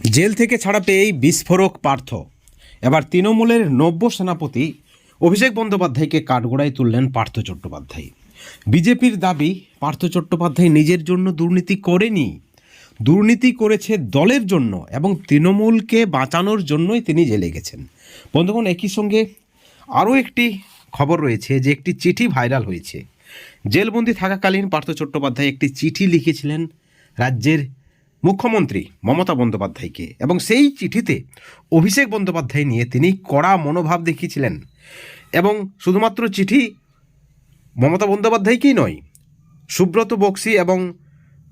Jail থেকে ছাড়া পেয়েই বিস্ফোরক পার্থ। এবার তৃণমূলের নব্য সেনাপতি অভিষেক বন্দ্যোপাধ্যায়কে কাঠগোড়ায় তুললেন পার্থ চট্টোপাধ্যায়। বিজেপির দাবি, পার্থ চট্টোপাধ্যায় নিজের জন্য দুর্নীতি করেনি। দুর্নীতি করেছে দলের জন্য এবং তৃণমূলকে বাঁচানোর জন্যই তিনি জেলে গেছেন। বন্ধুগণ, একই সঙ্গে আরও একটি খবর রয়েছে যে একটি চিঠি ভাইরাল হয়েছে। জেলবন্দি থাকাকালীন পার্থ চট্টোপাধ্যায় একটি চিঠি লিখেছিলেন রাজ্যের মুখ্যমন্ত্রী মমতা বন্দ্যোপাধ্যায়কে এবং সেই চিঠিতে অভিষেক বন্দ্যোপাধ্যায় নিয়ে তিনি কড়া মনোভাব দেখিয়েছিলেন। এবং শুধুমাত্র চিঠি মমতা বন্দ্যোপাধ্যায়কেই নয়, সুব্রত বক্সি এবং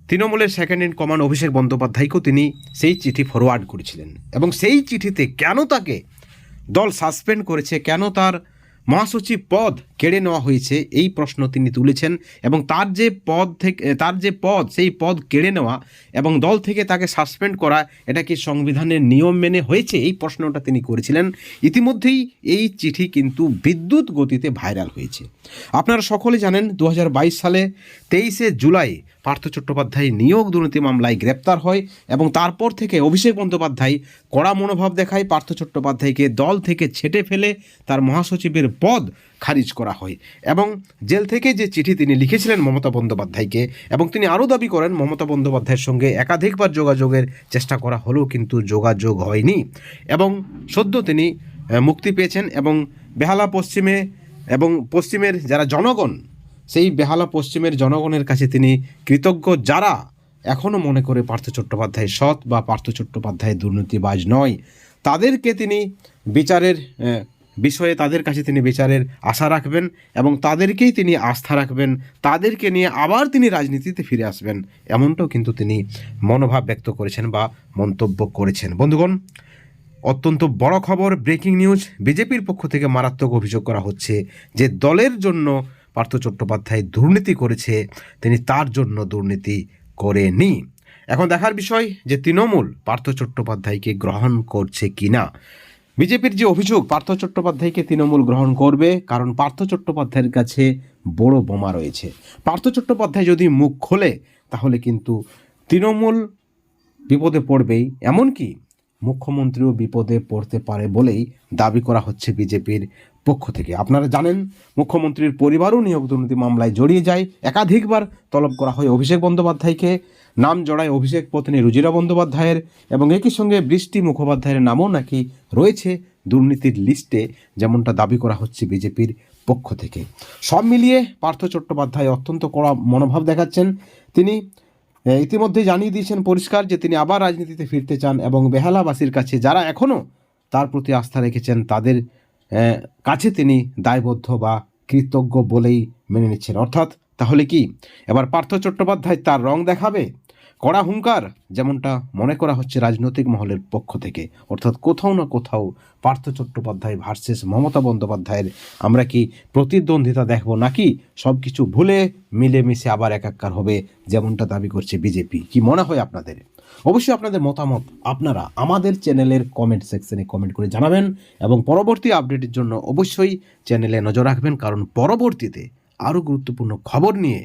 তৃণমূলের সেকেন্ড ইন কমান্ড অভিষেক বন্দ্যোপাধ্যায়কেও তিনি সেই চিঠি ফরওয়ার্ড করেছিলেন। এবং সেই চিঠিতে কেন তাকে দল সাসপেন্ড করেছে, কেন তার মহাসচিব পদ কেড়ে নেওয়া হয়েছে, এই প্রশ্ন তিনি তুলেছেন এবং তার যে পদ থেকে, তার যে পদ, সেই পদ কেড়ে নেওয়া এবং দল থেকে তাকে সাসপেন্ড করা, এটা কি সংবিধানের নিয়ম মেনে হয়েছে? এই প্রশ্নটা তিনি করেছিলেন। ইতিমধ্যেই এই চিঠি কিন্তু বিদ্যুৎ গতিতে ভাইরাল হয়েছে। আপনারা সকলে জানেন দু হাজার বাইশ সালে তেইশে জুলাই পার্থ চট্টোপাধ্যায় নিয়োগ দুর্নীতি মামলায় গ্রেপ্তার হয় এবং তারপর থেকে অভিষেক বন্দ্যোপাধ্যায় কড়া মনোভাব দেখায় পার্থ চট্টোপাধ্যায়কে দল থেকে ছেটে ফেলে তার মহাসচিবের পদ খারিজ করা হয় এবং জেল থেকে যে চিঠি তিনি লিখেছিলেন মমতা বন্দ্যোপাধ্যায়কে এবং তিনি আরও দাবি করেন, মমতা বন্দ্যোপাধ্যায়ের সঙ্গে একাধিকবার যোগাযোগের চেষ্টা করা হলেও কিন্তু যোগাযোগ হয়নি এবং সদ্য তিনি মুক্তি পেয়েছেন এবং বেহালা পশ্চিমে এবং পশ্চিমের যারা জনগণ, সেই বেহালা পশ্চিমের জনগণের কাছে তিনি কৃতজ্ঞ যারা এখনও মনে করে পার্থ চট্টোপাধ্যায় সৎ বা পার্থ চট্টোপাধ্যায় দুর্নীতিবাজ নয়, তাদেরকে তিনি বিচারের বিষয়ে তাদের কাছে তিনি বিচারের আশা রাখবেন এবং তাদেরকেই তিনি আস্থা রাখবেন। তাদেরকে নিয়ে আবার তিনি রাজনীতিতে ফিরে আসবেন। এমনটাও কিন্তু তিনি মনোভাব ব্যক্ত করেছেন বা মন্তব্য করেছেন। বন্ধুগণ, অত্যন্ত বড় খবর, ব্রেকিং নিউজ, বিজেপির পক্ষ থেকে মারাত্মক অভিযোগ করা হচ্ছে যে দলের জন্য পার্থ চট্টোপাধ্যায় দুর্নীতি করেছে, তিনি তার জন্য দুর্নীতি করেনি। এখন দেখার বিষয় যে তৃণমূল পার্থ চট্টোপাধ্যায়কে গ্রহণ করছে কিনা। বিজেপির যে অভিযোগ, পার্থ চট্টোপাধ্যায়কে তৃণমূল গ্রহণ করবে, কারণ পার্থ চট্টোপাধ্যায়ের কাছে বড় বোমা রয়েছে। পার্থ চট্টোপাধ্যায় যদি মুখ খোলে, তাহলে কিন্তু তৃণমূল বিপদে পড়বেই। এমনকি মুখ্যমন্ত্রীও বিপদে পড়তে পারে বলেই দাবি করা হচ্ছে বিজেপির পক্ষ থেকে। আপনারা জানেন, মুখ্যমন্ত্রীর পরিবারও নিয়োগ দুর্নীতি মামলায় জড়িয়ে যায়। একাধিকবার তলব করা হয় অভিষেক বন্দ্যোপাধ্যায়কে। নাম জড়ায় অভিষেক পত্নী রুজিরা বন্দ্যোপাধ্যায়ের এবং একই সঙ্গে বৃষ্টি মুখোপাধ্যায়ের নামও নাকি রয়েছে দুর্নীতির লিস্টে, যেমনটা দাবি করা হচ্ছে বিজেপির পক্ষ থেকে। সব মিলিয়ে পার্থ চট্টোপাধ্যায় অত্যন্ত কড়া মনোভাব দেখাচ্ছেন। তিনি ইতিমধ্যে জানিয়ে দিয়েছেন পরিষ্কার যে তিনি আবার রাজনীতিতে ফিরতে চান এবং বেহালাবাসীর কাছে যারা এখনও তার প্রতি আস্থা রেখেছেন, তাদের কাছে তিনি দায়বদ্ধ বা কৃতজ্ঞ বলেই মেনে নিচ্ছেন। অর্থাৎ তাহলে কি? এবার পার্থ চট্টোপাধ্যায় তার রং দেখাবে? কড়া হুঙ্কার, যেমনটা মনে করা হচ্ছে রাজনৈতিক মহলের পক্ষ থেকে। অর্থাৎ কোথাও না কোথাও পার্থ চট্টোপাধ্যায় ভার্সেস মমতা বন্দ্যোপাধ্যায়ের আমরা কি প্রতিদ্বন্দ্বিতা দেখব নাকি সব কিছু ভুলে মিলেমিশে আবার একাকার হবে, যেমনটা দাবি করছে বিজেপি? কি মনে হয় আপনাদের? অবশ্যই আপনাদের মতামত আপনারা আমাদের চ্যানেলের কমেন্ট সেকশনে কমেন্ট করে জানাবেন এবং পরবর্তী আপডেটের জন্য অবশ্যই চ্যানেলে নজর রাখবেন, কারণ পরবর্তীতে আরও গুরুত্বপূর্ণ খবর নিয়ে,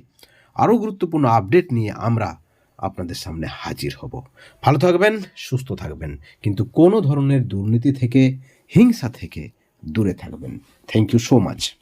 আরও গুরুত্বপূর্ণ আপডেট নিয়ে আমরা আপনাদের সামনে হাজির হব। ভালো থাকবেন, সুস্থ থাকবেন, কিন্তু কোনো ধরনের দুর্নীতি থেকে, হিংসা থেকে দূরে থাকবেন। Thank you so much